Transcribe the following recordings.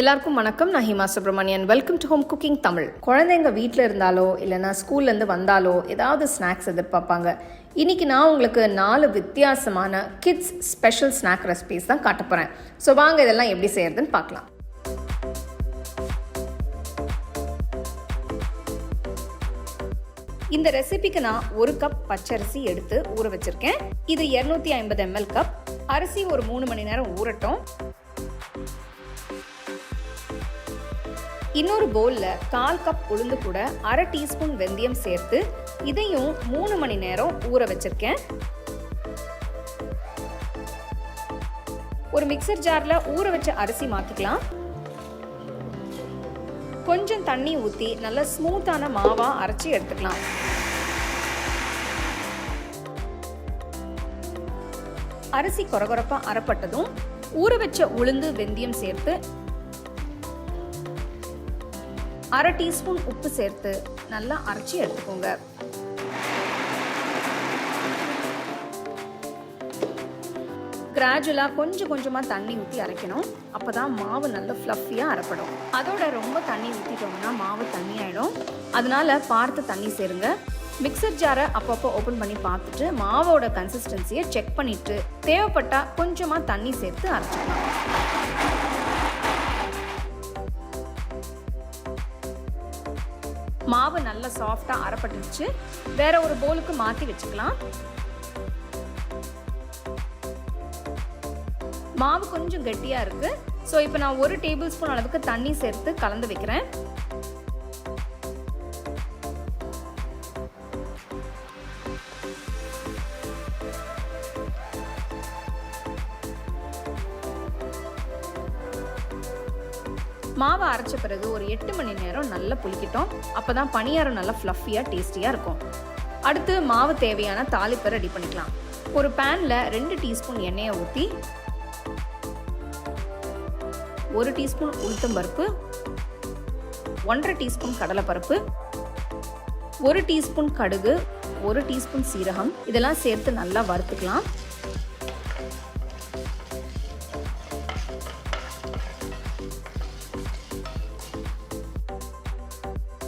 எல்லாருக்கும் வணக்கம். நான் Hima Subramanian. Welcome to home cooking Tamil குழந்தைங்க வீட்டில் இருந்தாலோ இல்லைன்னா ஸ்கூல்லேருந்து வந்தாலோ ஏதாவது ஸ்நாக்ஸ் எதிர்பார்ப்பாங்க. இன்னைக்கு நான் உங்களுக்கு நாலு வித்தியாசமான கிட்ஸ் ஸ்பெஷல் ஸ்நாக் ரெசிபீஸ் தான் காட்ட போகிறேன் ஸோ வாங்க இதெல்லாம் எப்படி செய்யறதுன்னு பார்க்கலாம். இந்த ரெசிபிக்கு நான் ஒரு கப் பச்சரிசி எடுத்து ஊற வச்சிருக்கேன். இது 250 ஐம்பது எம்எல் கப் அரிசி ஒரு மூணு மணி நேரம் ஊறட்டும். இன்னொரு பவுலில் கால் கப் உளுந்து கூட அரை டீஸ்பூன் வெந்தயம் சேர்த்து இதையும் மூணு மணி நேரம் ஊற வச்சிருக்கேன். ஒரு மிக்சர் ஜாரில் ஊற வச்ச அரிசி மாற்றிக்கலாம் கொஞ்சம் தண்ணி ஊற்றி நல்லா ஸ்மூத்தான மாவாக அரைச்சி எடுத்துக்கலாம். அரிசி கொரகொரப்பாக அரைப்பட்டதும் ஊற வச்ச உளுந்து வெந்தயம் சேர்த்து அரை டீஸ்பூன் உப்பு சேர்த்து நல்லா அரைச்சி எடுத்துக்கோங்க. கிராஜுவலாக கொஞ்சம் கொஞ்சமாக தண்ணி ஊற்றி அரைக்கணும். அப்போ தான் மாவு நல்ல ஃப்ளஃபியாக அரைப்படும். அதோட ரொம்ப தண்ணி ஊற்றிட்டோம்னா மாவு தண்ணி ஆகிடும் அதனால பார்த்து தண்ணி சேருங்க. மிக்சர் ஜாரை அப்பப்போ ஓப்பன் பண்ணி பார்த்துட்டு மாவோட கன்சிஸ்டன்சியை செக் பண்ணிவிட்டு தேவைப்பட்டால் கொஞ்சமாக தண்ணி சேர்த்து அரைச்சிக்கலாம். மாவு நல்லா சாஃப்டாக அரைப்பட்டுருச்சு. வேற ஒரு பவுலுக்கு மாற்றி வச்சுக்கலாம். மாவு கொஞ்சம் கெட்டியாக இருக்குது ஸோ இப்போ நான் ஒரு டேபிள் ஸ்பூன் அளவுக்கு தண்ணி சேர்த்து கலந்து வைக்கிறேன். காய்ச்ச பிறகு ஒரு எட்டு மணி நேரம் நல்லா புளிக்கிட்டோம். அப்போ தான் பணியாரம் நல்லா ஃப்ளஃபியாக டேஸ்டியாக இருக்கும். அடுத்து மாவு தேவையான தாளிப்பை ரெடி பண்ணிக்கலாம். ஒரு பேனில் ரெண்டு டீஸ்பூன் எண்ணெயை ஊற்றி ஒரு டீஸ்பூன் உளுத்தம் பருப்பு ஒன்றரை டீஸ்பூன் கடலைப்பருப்பு ஒரு டீஸ்பூன் கடுகு ஒரு டீஸ்பூன் சீரகம். இதெல்லாம் சேர்த்து நல்லா வறுத்துக்கலாம்.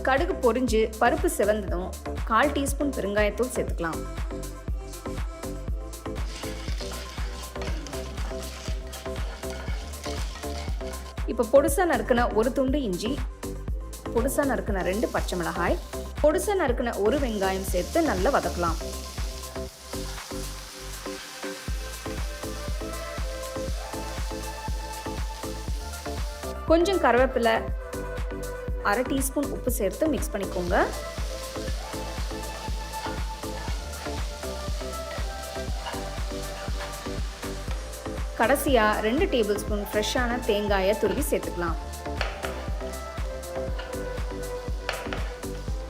கடுகு பொரிஞ்சு பருப்பு சிவந்ததும் கால் டீஸ்பூன் பெருங்காயத்தூள் சேர்த்துக்கலாம். இப்போ பொடுசா நறுக்கின ஒரு துண்டு இஞ்சி பொடுசா நறுக்கின ரெண்டு பச்சை மிளகாய் பொடுசா நறுக்கின ஒரு வெங்காயம் சேர்த்து நல்லா வதக்கலாம். கொஞ்சம் கருவேப்பிலை அரை டீஸ்பூன் உப்பு சேர்த்து மிக்ஸ் பண்ணிக்கோங்க. கடைசியாக ரெண்டு டேபிள் ஸ்பூன் ஃப்ரெஷ்ஷான தேங்காயை துருவி சேர்த்துக்கலாம்.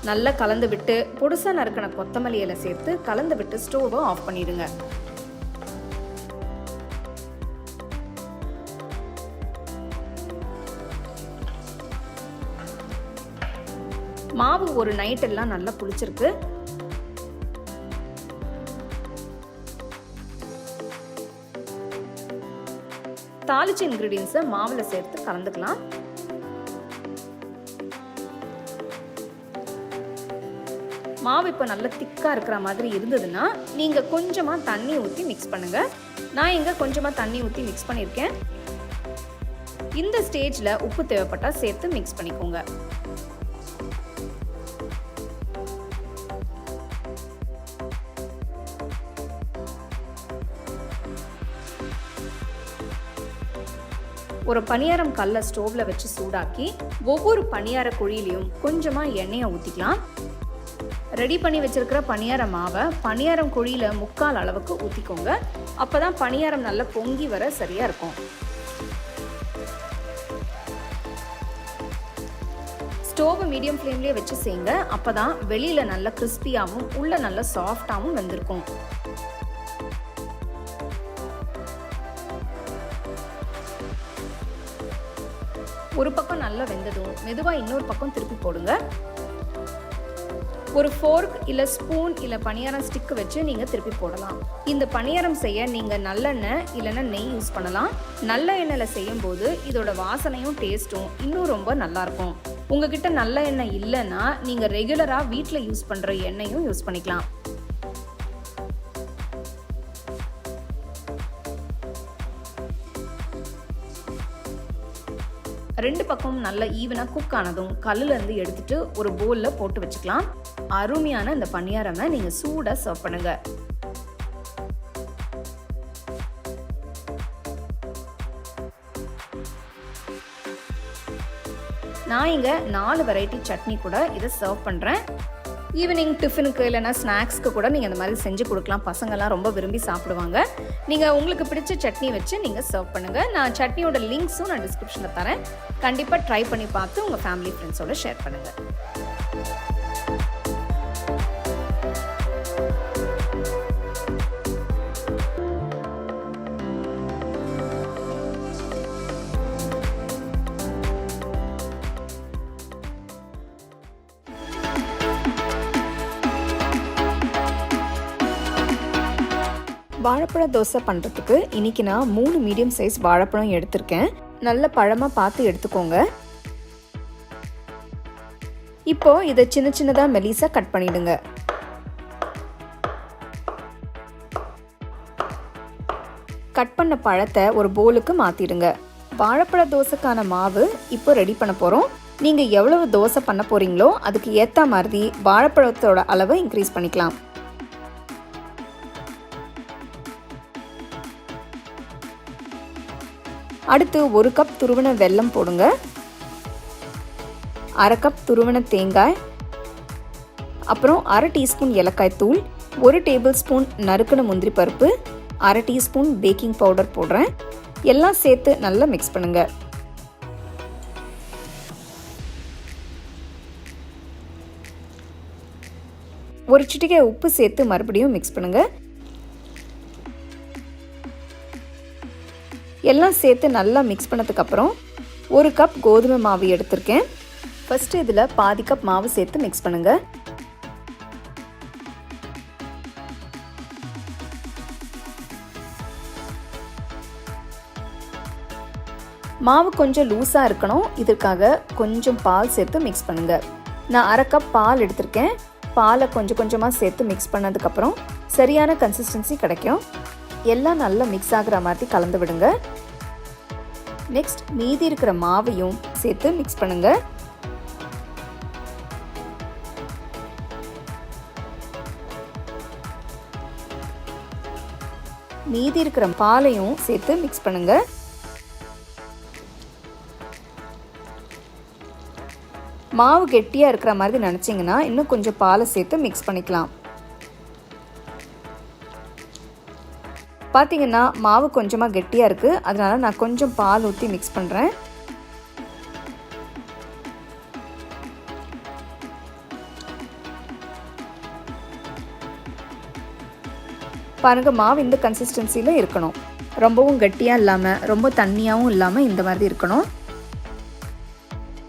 நல்லா கலந்து விட்டு பொடுசா நறுக்கின கொத்தமல்லி இலை சேர்த்து கலந்து விட்டு ஸ்டோவை ஆஃப் பண்ணிடுங்க. மாவு ஒரு நைட் எல்லாம் நல்லா புளிச்சிருக்கு. தாளிச்ச இன்க்ரீடியன்ஸை மாவில் சேர்த்து கலந்துக்கலாம். மாவு இப்போ நல்ல திக்காக இருக்கிற மாதிரி இருந்ததுன்னா நீங்கள் கொஞ்சமாக தண்ணி ஊற்றி மிக்ஸ் பண்ணுங்கள் நான் இங்கே கொஞ்சமாக தண்ணி ஊற்றி மிக்ஸ் பண்ணியிருக்கேன் இந்த ஸ்டேஜில் உப்பு தேவைப்பட்டால் சேர்த்து மிக்ஸ் பண்ணிக்கோங்க. ஒரு பணியாரம் கல்லை ஸ்டோவ்ல வச்சு சூடாக்கி ஒவ்வொரு பணியார குழியிலையும் கொஞ்சமாக எண்ணெயை ஊற்றிக்கலாம் ரெடி பண்ணி வச்சிருக்கிற பணியார மாவை பணியாரம் குழியில முக்கால் அளவுக்கு ஊற்றிக்கோங்க அப்போ தான் பணியாரம் நல்லா பொங்கி வர சரியாக இருக்கும். ஸ்டோவை மீடியம் ஃப்ளேம்லேயே வச்சு செய்யுங்க. அப்போ தான் வெளியில் நல்ல கிறிஸ்பியாகவும் உள்ளே நல்ல சாஃப்டாகவும் வந்திருக்கும். நல்லா வெந்ததும் மெதுவாக இன்னொரு பக்கம் திருப்பி போடுங்க. ஒரு ஃபோர்க் இல்லை ஸ்பூன் இல்லை பணியாரம் ஸ்டிக்கு வச்சு நீங்கள் திருப்பி போடலாம். இந்த பணியாரம் செய்ய நீங்கள் நல்லெண்ணெய் இல்லைன்னா நெய் யூஸ் பண்ணலாம். நல்ல எண்ணெயில் செய்யும்போது இதோட வாசனையும் டேஸ்ட்டும் இன்னும் ரொம்ப நல்லாயிருக்கும் உங்ககிட்ட நல்ல எண்ணெய் இல்லைன்னா நீங்கள் ரெகுலராக வீட்டில் யூஸ் பண்ணுற எண்ணெயும் யூஸ் பண்ணிக்கலாம். ரெண்டு பக்கமும் நல்லா ஈவனாக குக் ஆனதும் கல்லுலேருந்து எடுத்துட்டு ஒரு போலில் போட்டு வச்சுக்கலாம். அருமையான இந்த பணியாரமை நீங்கள் சூடாக சர்வ் பண்ணுங்க. நான் இங்கே நாலு வெரைட்டி சட்னி கூட இதை சர்வ் பண்ணுறேன் ஈவினிங் டிஃபனுக்கு இல்லைனா ஸ்நாக்ஸ்க்கு கூட நீங்கள் இந்த மாதிரி செஞ்சு கொடுக்கலாம். பசங்கள்லாம் ரொம்ப விரும்பி சாப்பிடுவாங்க. நீங்கள் உங்களுக்கு பிடிச்ச சட்னி வச்சு நீங்கள் சர்வ் பண்ணுங்கள் நான் சட்னியோட லிங்க்ஸும் நான் டிஸ்கிரிப்ஷனில் தரேன். கண்டிப்பாக ட்ரை பண்ணி பார்த்து உங்கள் ஃபேமிலி ஃப்ரெண்ட்ஸோட ஷேர் பண்ணுங்கள் வாழைப்பழ தோசை பண்ணுறதுக்கு இன்றைக்கி நான் மூணு மீடியம் சைஸ் வாழைப்பழம் எடுத்திருக்கேன். நல்ல பழமாக பார்த்து எடுத்துக்கோங்க. இப்போ இதை சின்ன சின்னதாக மெலிசாக கட் பண்ணிவிடுங்க கட் பண்ண பழத்தை ஒரு போலுக்கு மாற்றிடுங்க வாழைப்பழ தோசைக்கான மாவு இப்போ ரெடி பண்ண போகிறோம் நீங்கள் எவ்வளவு தோசை பண்ண போகிறீங்களோ அதுக்கு ஏற்ற மாதிரி வாழைப்பழத்தோட அளவை இன்க்ரீஸ் பண்ணிக்கலாம். அடுத்து ஒரு கப் துருவன வெல்லம் போடுங்க. அரை கப் துருவன தேங்காய். அப்புறம் அரை டீஸ்பூன் ஏலக்காய் தூள் ஒரு டேபிள் ஸ்பூன் நறுக்கின முந்திரி பருப்பு அரை டீஸ்பூன் பேக்கிங் பவுடர் போடுறேன். எல்லாம் சேர்த்து நல்லா மிக்ஸ் பண்ணுங்க. ஒரு சிட்டிகை உப்பு சேர்த்து மறுபடியும் மிக்ஸ் பண்ணுங்கள் எல்லாம் சேர்த்து நல்லா மிக்ஸ் பண்ணதுக்கப்புறம் ஒரு கப் கோதுமை மாவு எடுத்திருக்கேன். ஃபஸ்ட்டு இதில் பாதி கப் மாவு சேர்த்து மிக்ஸ் பண்ணுங்கள் மாவு கொஞ்சம் லூஸாக இருக்கணும். இதற்காக கொஞ்சம் பால் சேர்த்து மிக்ஸ் பண்ணுங்கள் நான் அரை கப் பால் எடுத்திருக்கேன். பாலை கொஞ்சம் கொஞ்சமாக சேர்த்து மிக்ஸ் பண்ணதுக்கப்புறம் சரியான கன்சிஸ்டன்சி கிடைக்கும். எல்லாம் நல்லா மிக்ஸ் ஆகிற மாதிரி கலந்து விடுங்க. நெக்ஸ்ட் மீதி இருக்கிற மாவையும் சேர்த்து மிக்ஸ் பண்ணுங்க. மீதி இருக்கிற பாலையும் சேர்த்து மிக்ஸ் பண்ணுங்க. மாவு கெட்டியாக இருக்கிற மாதிரி நினச்சிங்கன்னா இன்னும் கொஞ்சம் பாலை சேர்த்து மிக்ஸ் பண்ணிக்கலாம். பார்த்தீங்கன்னா மாவு கொஞ்சமாக கெட்டியாக இருக்குது அதனால் நான் கொஞ்சம் பால் ஊற்றி மிக்ஸ் பண்ணுறேன் பாருங்கள் மாவு இந்த கன்சிஸ்டன்சியில் இருக்கணும். ரொம்பவும் கட்டியாக இல்லாமல் ரொம்ப தண்ணியாகவும் இல்லாமல் இந்த மாதிரி இருக்கணும்.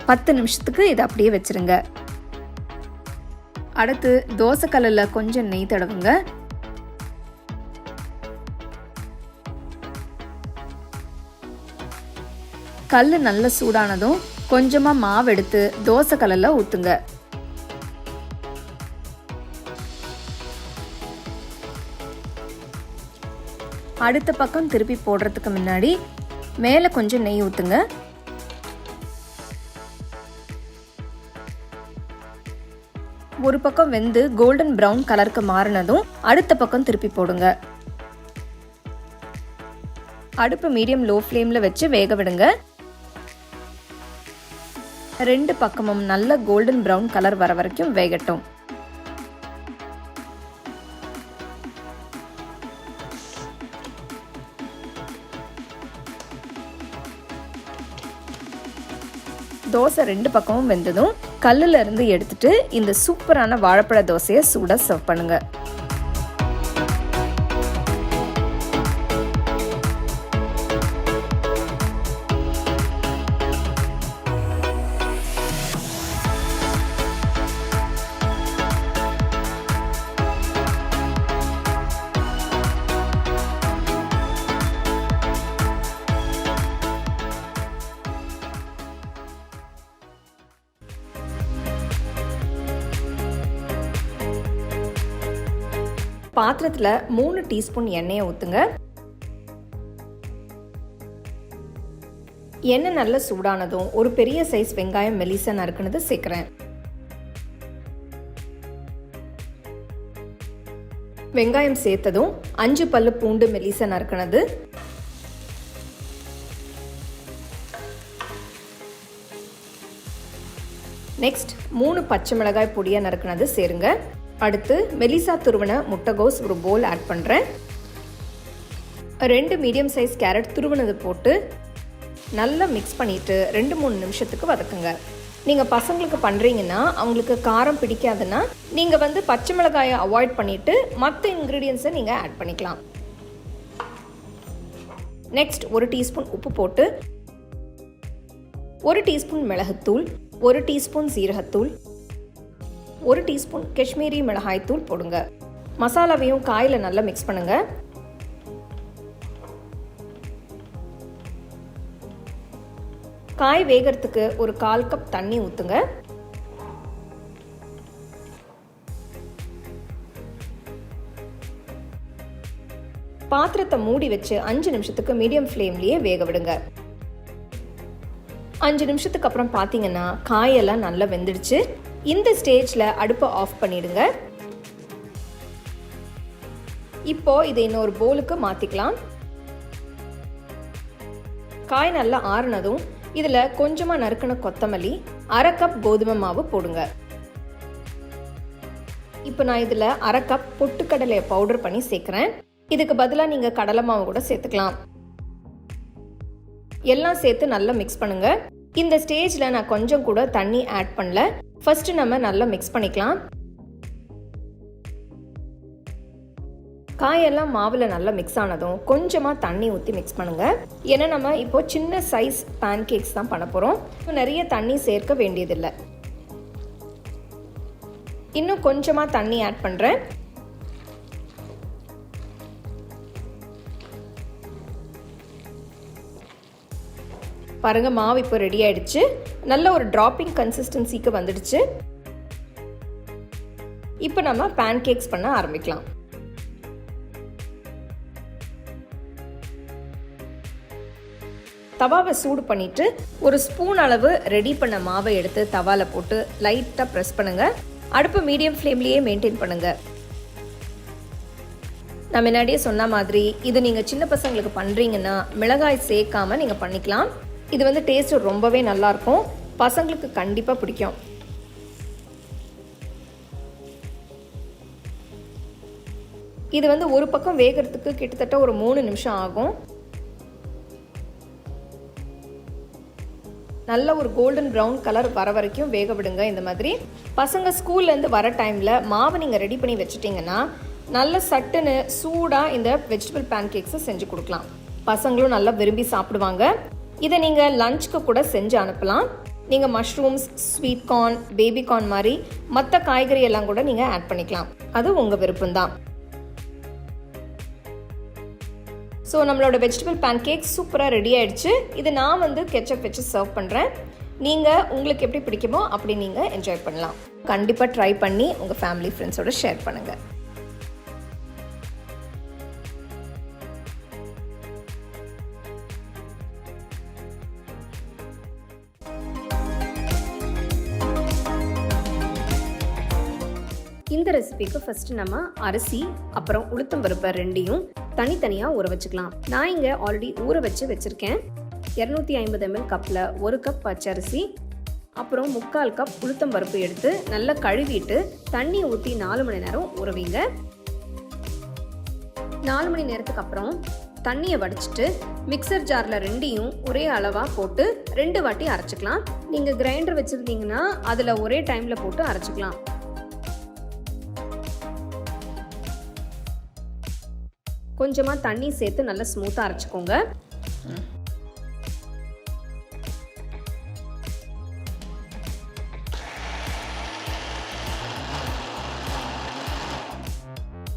பத்து நிமிஷத்துக்கு இதை அப்படியே வச்சுருங்க. அடுத்து தோசைக்கல்லில் கொஞ்சம் நெய் தடவுங்க. கல் நல்ல சூடானதும் கொஞ்சமாக மாவு எடுத்து தோசை கல்லில் ஊற்றுங்க அடுத்த பக்கம் திருப்பி போடுறதுக்கு முன்னாடி மேலே கொஞ்சம் நெய் ஊற்றுங்க ஒரு பக்கம் வெந்து கோல்டன் ப்ரௌன் கலருக்கு மாறினதும் அடுத்த பக்கம் திருப்பி போடுங்க. அடுப்பு மீடியம் லோ ஃப்ளேமில் வச்சு வேக விடுங்க. ரெண்டு பக்கமும் நல்ல கோல்டன் ப்ரௌன் கலர் வர வரைக்கும் வேகட்டும். தோசை ரெண்டு பக்கமும் வெந்ததும் கல்லுல இருந்து எடுத்துட்டு இந்த சூப்பரான வாழைப்பழ தோசையை சூட சர்வ் பண்ணுங்க. பாத்திரத்தில் மூணு டீஸ்பூன் எண்ணெயை ஊற்றுங்க எண்ணெய் நல்லா சூடானதும் ஒரு பெரிய சைஸ் வெங்காயம் மெலிசா நறுக்குனது சேர்க்குறேன். வெங்காயம் சேர்த்ததும் அஞ்சு பல்லு பூண்டு மெலிசா நறுக்குனது. நெக்ஸ்ட் மூணு பச்சை மிளகாய் பொடியாக நறுக்குனது சேருங்க. அடுத்து மெலிசா துருவன முட்டைகோஸ் ஒரு போல் ஆட் பண்ணுறேன் ரெண்டு மீடியம் சைஸ் கேரட் துருவனது போட்டு நல்லா மிக்ஸ் பண்ணிவிட்டு ரெண்டு மூணு நிமிஷத்துக்கு வதக்குங்க. நீங்கள் பசங்களுக்கு பண்ணுறீங்கன்னா அவங்களுக்கு காரம் பிடிக்காதுன்னா நீங்கள் வந்து பச்சை மிளகாயை அவாய்ட் பண்ணிவிட்டு மற்ற இன்க்ரீடியன்ஸை நீங்கள் ஆட் பண்ணிக்கலாம். நெக்ஸ்ட் ஒரு டீஸ்பூன் உப்பு போட்டு ஒரு டீஸ்பூன் மிளகுத்தூள் ஒரு டீஸ்பூன் சீரகத்தூள் ஒரு டீஸ்பூன் காஷ்மீரி மிளகாய்த்தூள் போடுங்க. மசாலாவையும் காயில் நல்லா மிக்ஸ் பண்ணுங்க. காய் வேகிறதுக்கு ஒரு கால் கப் தண்ணி ஊற்றுங்க பாத்திரத்தை மூடி வச்சு அஞ்சு நிமிஷத்துக்கு மீடியம் ஃப்ளேம்லேயே வேக விடுங்க. அஞ்சு நிமிஷத்துக்கு அப்புறம் பார்த்தீங்கன்னா காயெல்லாம் நல்லா வெந்துடுச்சு. இந்த ஸ்டேஜில் அடுப்பை ஆஃப் பண்ணிடுங்க. இப்போ இதை இன்னொரு போலுக்கு மாற்றிக்கலாம் காய் நல்லா ஆறுனதும் இதில் கொஞ்சமாக நறுக்கின கொத்தமல்லி அரை கப் கோதுமை மாவு போடுங்க. இப்போ நான் இதில் அரை கப் பொட்டுக்கடலையை பவுடர் பண்ணி சேர்க்குறேன். இதுக்கு பதிலாக நீங்கள் கடலை மாவு கூட சேர்த்துக்கலாம். எல்லாம் சேர்த்து நல்லா மிக்ஸ் பண்ணுங்கள் இந்த ஸ்டேஜில் நான் கொஞ்சம் கூட தண்ணி ஆட் பண்ணல. ஃபஸ்ட்டு நம்ம நல்லா மிக்ஸ் பண்ணிக்கலாம். காயெல்லாம் மாவில் நல்லா மிக்ஸ் ஆனதும் கொஞ்சமாக தண்ணி ஊற்றி மிக்ஸ் பண்ணுங்கள் ஏன்னா நம்ம இப்போ சின்ன சைஸ் பேன் கேக்ஸ் தான் பண்ண போகிறோம் நிறைய தண்ணி சேர்க்க வேண்டியதில்லை. இன்னும் கொஞ்சமாக தண்ணி ஆட் பண்ணுறேன் பாருங்கள் மாவு இப்போ ரெடி ஆயிடுச்சு. நல்ல ஒரு ட்ராப்பிங் கன்சிஸ்டன்சிக்கு வந்துடுச்சு. இப்போ நம்ம பேன் கேக்ஸ் பண்ண ஆரம்பிக்கலாம். தவாவை சூடு பண்ணிட்டு ஒரு ஸ்பூன் அளவு ரெடி பண்ண மாவை எடுத்து தவாவில் போட்டு லைட்டாக ப்ரெஸ் பண்ணுங்க. அடுப்பு மீடியம் ஃப்ளேம்லேயே மெயின்டைன் பண்ணுங்க. நான் முன்னாடியே சொன்ன மாதிரி இது நீங்கள் சின்ன பசங்களுக்கு பண்ணுறீங்கன்னா மிளகாய் சேர்க்காம நீங்கள் பண்ணிக்கலாம். இது வந்து டேஸ்ட்டு ரொம்பவே நல்லாயிருக்கும் பசங்களுக்கு கண்டிப்பாக பிடிக்கும். இது வந்து ஒரு பக்கம் வேகிறதுக்கு கிட்டத்தட்ட ஒரு மூணு நிமிஷம் ஆகும். நல்ல ஒரு கோல்டன் ப்ரௌன் கலர் வர வரைக்கும் வேக விடுங்க இந்த மாதிரி. பசங்க ஸ்கூல்லேருந்து வர டைமில் மாவை நீங்கள் ரெடி பண்ணி வச்சுட்டிங்கன்னா நல்ல சட்டுன்னு சூடாக இந்த வெஜிடபிள் பேன் கேக்ஸை செஞ்சு கொடுக்கலாம். பசங்களும் நல்லா விரும்பி சாப்பிடுவாங்க. இதை நீங்கள் லஞ்சுக்கு கூட செஞ்சு அனுப்பலாம். நீங்கள் mushrooms sweet corn baby corn மாதிரி மற்ற காய்கறி எல்லாம் கூட நீங்கள் ஆட் பண்ணிக்கலாம். அது உங்கள் விருப்பம்தான். ஸோ நம்மளோட வெஜிடபிள் பேன் கேக் சூப்பராக ரெடி ஆயிடுச்சு. இது நான் வந்து கெச்சப் வச்சு சர்வ் பண்ணுறேன் நீங்கள் உங்களுக்கு எப்படி பிடிக்குமோ அப்படி நீங்கள் என்ஜாய் பண்ணலாம். கண்டிப்பாக ட்ரை பண்ணி உங்கள் ஃபேமிலி ஃப்ரெண்ட்ஸோட ஷேர் பண்ணுங்கள் ரெசிபிக்கு ஃபர்ஸ்ட் நம்ம அரிசி அப்புறம் உளுத்தம்பருப்பை ரெண்டையும் தனித்தனியாக ஊற வச்சுக்கலாம். நான் இங்கே ஆல்ரெடி ஊற வச்சு வச்சுருக்கேன். இரநூத்தி ஐம்பது எம்எல் கப்பில் ஒரு கப் பச்சரிசி அப்புறம் முக்கால் கப் உளுத்தம்பருப்பு எடுத்து நல்லா கழுவிட்டு தண்ணி ஊற்றி நாலு மணி நேரம் ஊற நாலு மணி நேரத்துக்கு அப்புறம் தண்ணியை வடிச்சிட்டு மிக்சர் ஜாரில் ரெண்டையும் ஒரே அளவாக போட்டு ரெண்டு வாட்டி அரைச்சிக்கலாம். நீங்கள் கிரைண்டர் வச்சுருந்தீங்கன்னா அதில் ஒரே டைமில் போட்டு அரைச்சிக்கலாம். கொஞ்சமாக தண்ணி சேர்த்து நல்லா ஸ்மூத்தாக அரைச்சிக்கோங்க.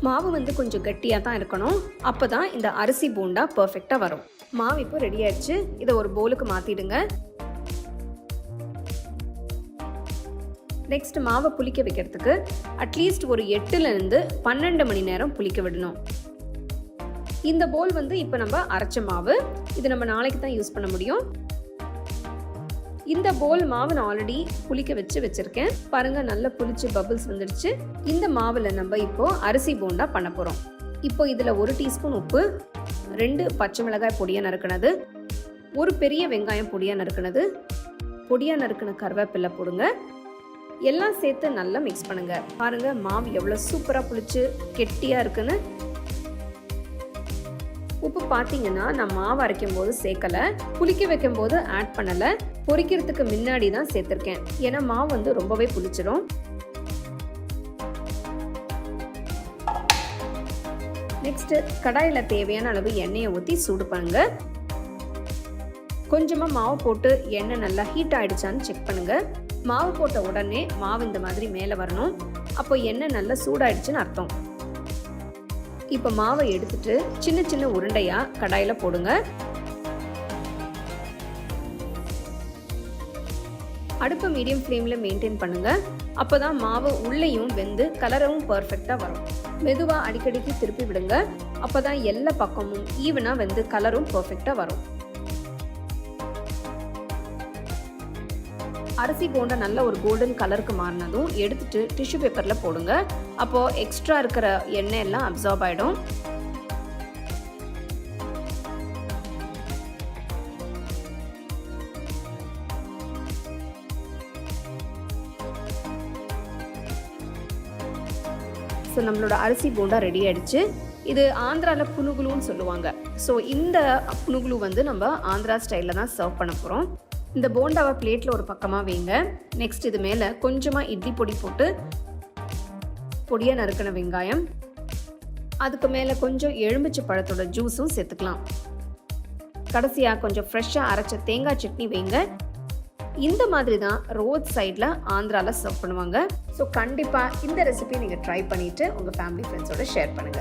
மாவு வந்து கொஞ்சம் கட்டியாக தான் இருக்கணும். அப்போ தான் இந்த அரிசி பூண்டா பர்ஃபெக்டாக வரும். மாவு இப்போ ரெடி ஆயிடுச்சு. இதை ஒரு போலுக்கு மாற்றிடுங்க நெக்ஸ்ட் மாவை புளிக்க வைக்கிறதுக்கு அட்லீஸ்ட் ஒரு எட்டுலேருந்து பன்னெண்டு மணி நேரம் புளிக்க விடணும். இந்த போல் வந்து இப்போ நம்ம அரைச்ச மாவு. இது நம்ம நாளைக்கு தான் யூஸ் பண்ண முடியும். இந்த போல் மாவு நான் ஆல்ரெடி புளிக்க வச்சு வச்சுருக்கேன். பாருங்கள் நல்லா புளிச்சு பபிள்ஸ் வந்துடுச்சு. இந்த மாவில் நம்ம இப்போது அரிசி போண்டா பண்ண போகிறோம் இப்போ இதில் ஒரு டீஸ்பூன் உப்பு ரெண்டு பச்சை மிளகாய் பொடியாக நறுக்கினது ஒரு பெரிய வெங்காயம் பொடியாக நறுக்கினது பொடியாக நறுக்கின கருவேப்பிலை போடுங்க. எல்லாம் சேர்த்து நல்லா மிக்ஸ் பண்ணுங்கள் பாருங்கள் மாவு எவ்வளோ சூப்பராக புளிச்சு கெட்டியாக இருக்குன்னு. உப்பு பார்த்தீங்கன்னா நான் மாவு அரைக்கும் போது சேர்க்கல புளிக்க வைக்கும் போது ஆட் பண்ணலை பொரிக்கிறதுக்கு முன்னாடி தான் சேர்த்துருக்கேன். ஏன்னா மாவு வந்து ரொம்பவே புளிச்சிடும் நெக்ஸ்ட் கடாயில் தேவையான அளவு எண்ணெயை ஊற்றி சூடு பண்ணுங்க. கொஞ்சமாக மாவு போட்டு எண்ணெய் நல்லா ஹீட் ஆகிடுச்சான்னு செக் பண்ணுங்கள் மாவு போட்ட உடனே மாவு இந்த மாதிரி மேலே வரணும். அப்போ எண்ணெய் நல்லா சூடாயிடுச்சுன்னு அர்த்தம். இப்போ மாவை எடுத்துட்டு சின்ன சின்ன உருண்டையாக கடாயில் போடுங்க. அடுப்பு மீடியம் ஃப்ளேமில் மெயின்டைன் பண்ணுங்கள் அப்போ தான் மாவு உள்ளேயும் வெந்து கலரும் பர்ஃபெக்டாக வரும். மெதுவாக அடிக்கடிக்கு திருப்பி விடுங்க. அப்போதான் எல்லா பக்கமும் ஈவனாக வெந்து கலரும் பர்ஃபெக்டாக வரும். அரிசி போண்டா நல்ல ஒரு கோல்டன் கலருக்கு மாறினதும் எடுத்துட்டு டிஷ்யூ பேப்பரில் போடுங்க. அப்போது எக்ஸ்ட்ரா இருக்கிற எண்ணெய் எல்லாம் அப்சார்ப் ஆகிடும் ஸோ நம்மளோட அரிசி போண்டா ரெடி ஆயிடுச்சு. இது ஆந்திராவில் புனுகுலுன்னு சொல்லுவாங்க. ஸோ இந்த புனுகுலு வந்து நம்ம ஆந்திரா ஸ்டைலில் தான் சர்வ் பண்ண போகிறோம் இந்த போண்டாவை பிளேட்டில் ஒரு பக்கமாக வைங்க. நெக்ஸ்ட் இது மேலே கொஞ்சமாக இட்லி பொடி போட்டு பொடியாக நறுக்கின வெங்காயம். அதுக்கு மேலே கொஞ்சம் எலுமிச்சை பழத்தோட ஜூஸும் சேர்த்துக்கலாம். கடைசியாக கொஞ்சம் ஃப்ரெஷ்ஷாக அரைச்ச தேங்காய் சட்னி வைங்க. இந்த மாதிரி தான் ரோட் சைடில் ஆந்திராவில் சர்வ் பண்ணுவாங்க. ஸோ கண்டிப்பாக இந்த ரெசிபி நீங்கள் ட்ரை பண்ணிவிட்டு உங்கள் ஃபேமிலி ஃப்ரெண்ட்ஸோட ஷேர் பண்ணுங்கள்